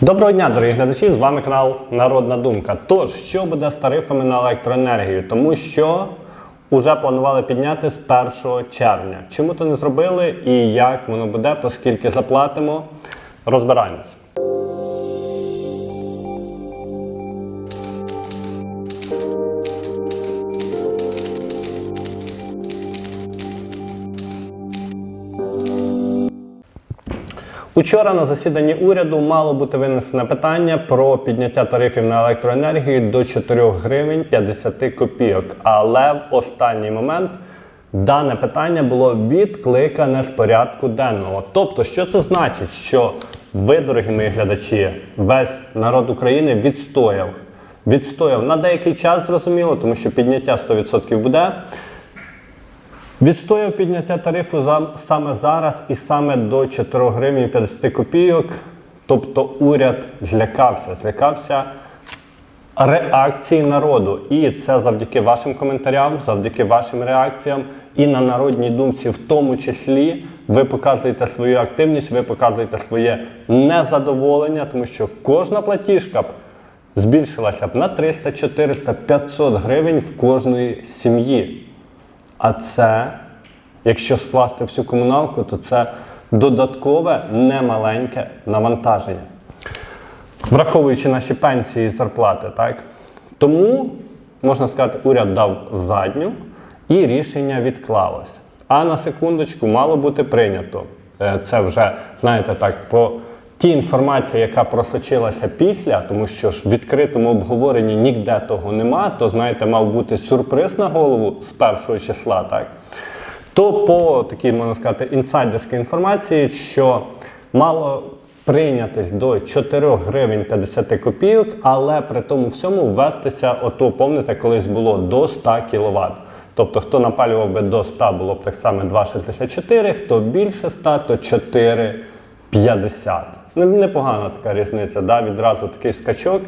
Доброго дня, дорогі глядачі! З вами канал Народна Думка. Тож, що буде з тарифами на електроенергію? Тому що вже планували підняти з 1 червня. Чому то не зробили і як воно буде, оскільки заплатимо, розбираємось. Учора на засіданні уряду мало бути винесене питання про підняття тарифів на електроенергію до 4 гривень 50 копійок. Але в останній момент дане питання було відкликане з порядку денного. Тобто, що це значить? Що ви, дорогі мої глядачі, весь народ України відстояв. Відстояв на деякий час, зрозуміло, тому що підняття 100% буде. Відстояв підняття тарифу саме зараз і саме до 4 гривень 50 копійок. Тобто уряд злякався, злякався реакції народу. І це завдяки вашим коментарям, завдяки вашим реакціям і на народній думці, в тому числі, ви показуєте свою активність, ви показуєте своє незадоволення, тому що кожна платіжка б збільшилася б на 300, 400, 500 гривень в кожної сім'ї. А це, якщо скласти всю комуналку, то це додаткове немаленьке навантаження. Враховуючи наші пенсії і зарплати, так? Тому, можна сказати, уряд дав задню і рішення відклалось. А на секундочку мало бути прийнято. Е, Це вже, знаєте, так, по тій інформації, яка просочилася після, тому що ж в відкритому обговоренні ніде того нема, то знаєте, мав бути сюрприз на голову з першого числа, так? То по такій, можна сказати, інсайдерській інформації, що мало прийнятись до 4 гривень 50 копійок, але при тому всьому ввестися, ото помните, колись було до 100 кВт. Тобто, хто напалював би до 100, було б так само 2,64, хто більше 100, то 4,50. Не- Непогана така різниця, да? відразу такий скачок.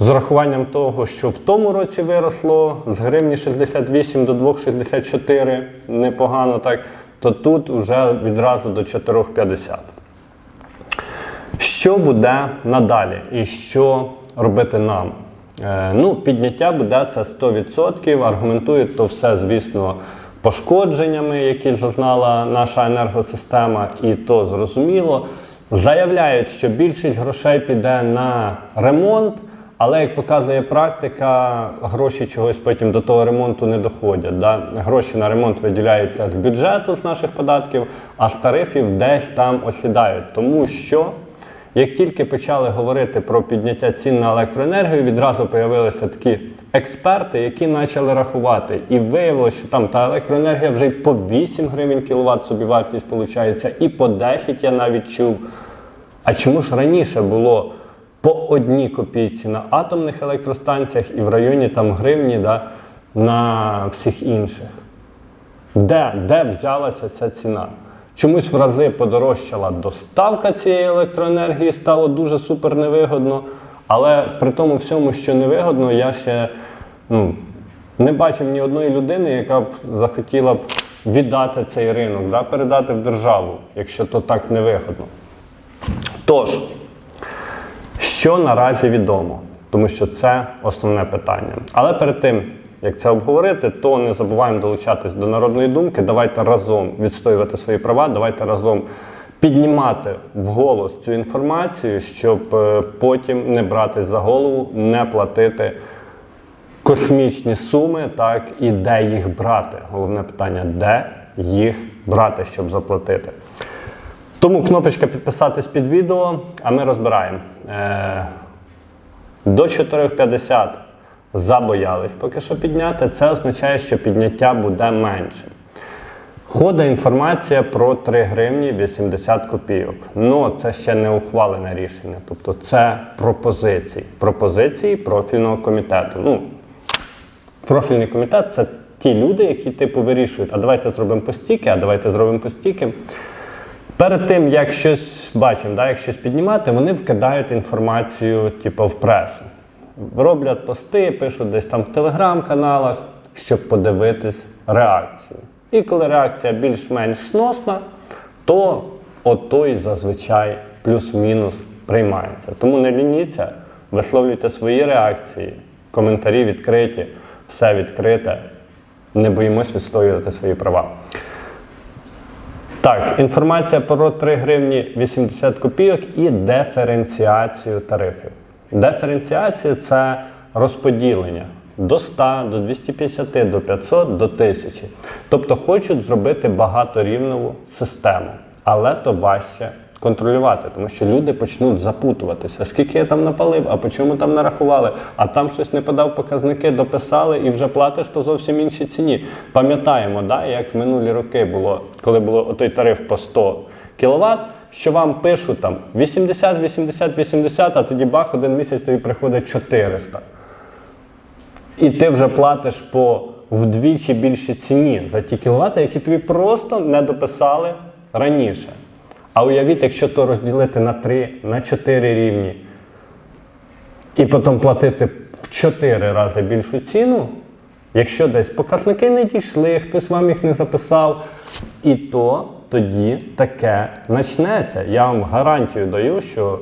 З урахуванням того, що в тому році виросло з гривні 68 до 2,64, непогано так, то тут вже відразу до 4,50. Що буде надалі і що робити нам? Е, ну, підняття буде це 100%. Аргументують то все, звісно, пошкодженнями, які зазнала наша енергосистема, і то зрозуміло. Заявляють, що більшість грошей піде на ремонт, але як показує практика, гроші чогось потім до того ремонту не доходять. Да? Гроші на ремонт виділяються з бюджету з наших податків, а з тарифів десь там осідають. Тому що як тільки почали говорити про підняття цін на електроенергію, відразу з'явилися такі експерти, які почали рахувати. І виявилося, що там та електроенергія вже й по 8 гривень кіловат собі вартість виходить, і по 10 я навіть чув. А чому ж раніше було по одній копійці на атомних електростанціях і в районі там гривні да, на всіх інших? Де, де взялася ця ціна? Чомусь в рази подорожчала доставка цієї електроенергії, стало дуже супер невигодно. Але при тому всьому, що невигодно, я ще ну, не бачив ні одної людини, яка б захотіла б віддати цей ринок, да, передати в державу, якщо то так невигодно. Тож, що наразі відомо, тому що це основне питання. Але перед тим, як це обговорити, то не забуваємо долучатись до народної думки. Давайте разом відстоювати свої права, давайте разом піднімати вголос цю інформацію, щоб е, потім не братись за голову, не платити космічні суми, так і де їх брати. Головне питання, де їх брати, щоб заплатити. Тому кнопочка підписатись під відео, а ми розбираємо. Е, до 4,50 забоялись поки що підняти. Це означає, що підняття буде меншим. Ходить інформація про 3 гривні 80 копійок. Ну, це ще не ухвалене рішення. Тобто це пропозиції. Пропозиції профільного комітету. Ну, профільний комітет це ті люди, які типу вирішують, а давайте зробимо постійки, а давайте зробимо постійки. Перед тим, як щось бачимо, да, як щось піднімати, вони вкидають інформацію типу, в пресу. Роблять пости, пишуть десь там в телеграм-каналах, щоб подивитись реакцію. І коли реакція більш-менш сносна, то от той зазвичай плюс-мінус приймається. Тому не лініться, висловлюйте свої реакції, коментарі відкриті, все відкрите. Не боїмось відстоювати свої права. Так, інформація про 3 гривні 80 копійок і диференціацію тарифів. Диференціація це розподілення до 100, до 250, до 500, до 1000. Тобто хочуть зробити багаторівневу систему, але то важче контролювати, тому що люди почнуть запутуватися. Скільки я там напалив, а по чому там нарахували, а там щось не подав показники, дописали і вже платиш по зовсім іншій ціні. Пам'ятаємо, да, як в минулі роки було, коли було той тариф по 100 кВт, що вам пишуть там 80, 80, 80, а тоді бах, один місяць тобі приходить 400. І ти вже платиш по вдвічі більшій ціні за ті кіловати, які тобі просто не дописали раніше. А уявіть, якщо то розділити на 3, на 4 рівні, і потім платити в 4 рази більшу ціну, якщо десь показники не дійшли, хтось вам їх не записав, і то тоді таке почнеться. Я вам гарантію даю, що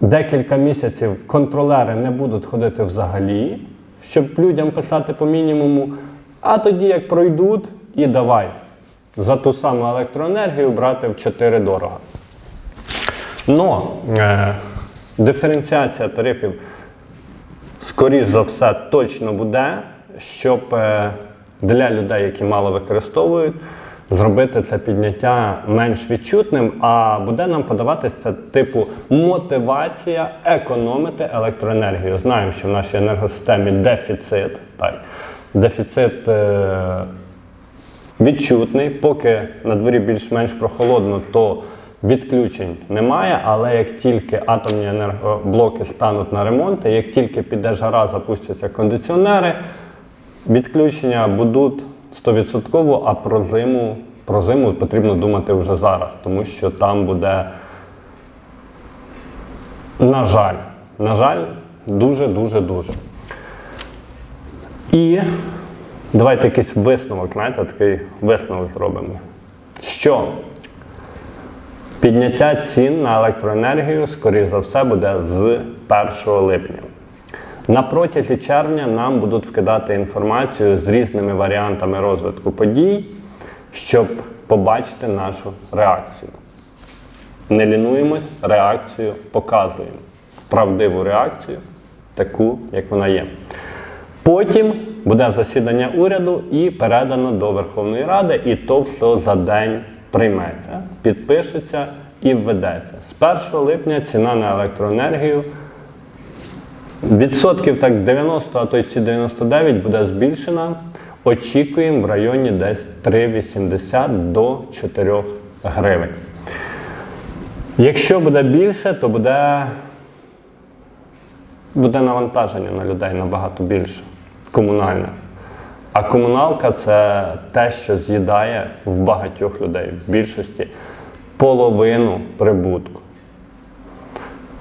декілька місяців контролери не будуть ходити взагалі, щоб людям писати по мінімуму. А тоді, як пройдуть, і давай за ту саму електроенергію брати в 4 дорого. Но е, диференціація тарифів, скоріш за все, точно буде, щоб е, для людей, які мало використовують, зробити це підняття менш відчутним, а буде нам подаватися це типу мотивація економити електроенергію. Знаємо, що в нашій енергосистемі дефіцит. Так, дефіцит е, відчутний, поки на дворі більш-менш прохолодно, то відключень немає. Але як тільки атомні енергоблоки стануть на ремонт, як тільки піде жара, запустяться кондиціонери, відключення будуть 100%, а про зиму, про зиму потрібно думати вже зараз, тому що там буде, на жаль, на жаль, дуже, дуже, дуже. І давайте якийсь висновок, знаєте, такий висновок зробимо. Що підняття цін на електроенергію, скоріш за все, буде з 1 липня. На протязі червня нам будуть вкидати інформацію з різними варіантами розвитку подій, щоб побачити нашу реакцію. Не лінуємось, реакцію показуємо. Правдиву реакцію, таку, як вона є. Потім буде засідання уряду і передано до Верховної Ради, і то все за день прийметься, підпишеться і введеться. З 1 липня ціна на електроенергію відсотків так 90, а то й 99 буде збільшена. Очікуємо в районі десь 3,80 до 4 гривень. Якщо буде більше, то буде буде навантаження на людей набагато більше комунальне. А комуналка це те, що з'їдає в багатьох людей, в більшості половину прибутку.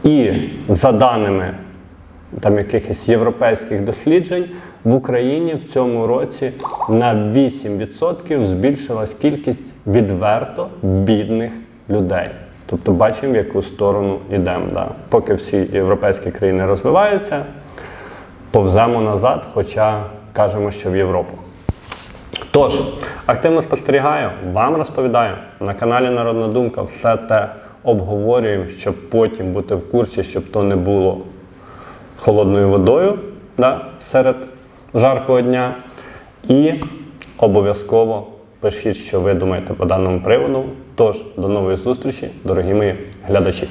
І за даними там якихось європейських досліджень, в Україні в цьому році на 8% збільшилась кількість відверто бідних людей. Тобто бачимо, в яку сторону йдемо. Да. Поки всі європейські країни розвиваються, повземо назад, хоча кажемо, що в Європу. Тож, активно спостерігаю, вам розповідаю на каналі Народна Думка все те обговорюємо, щоб потім бути в курсі, щоб то не було холодною водою да, серед жаркого дня. І обов'язково пишіть, що ви думаєте по даному приводу. Тож, до нової зустрічі, дорогі мої глядачі.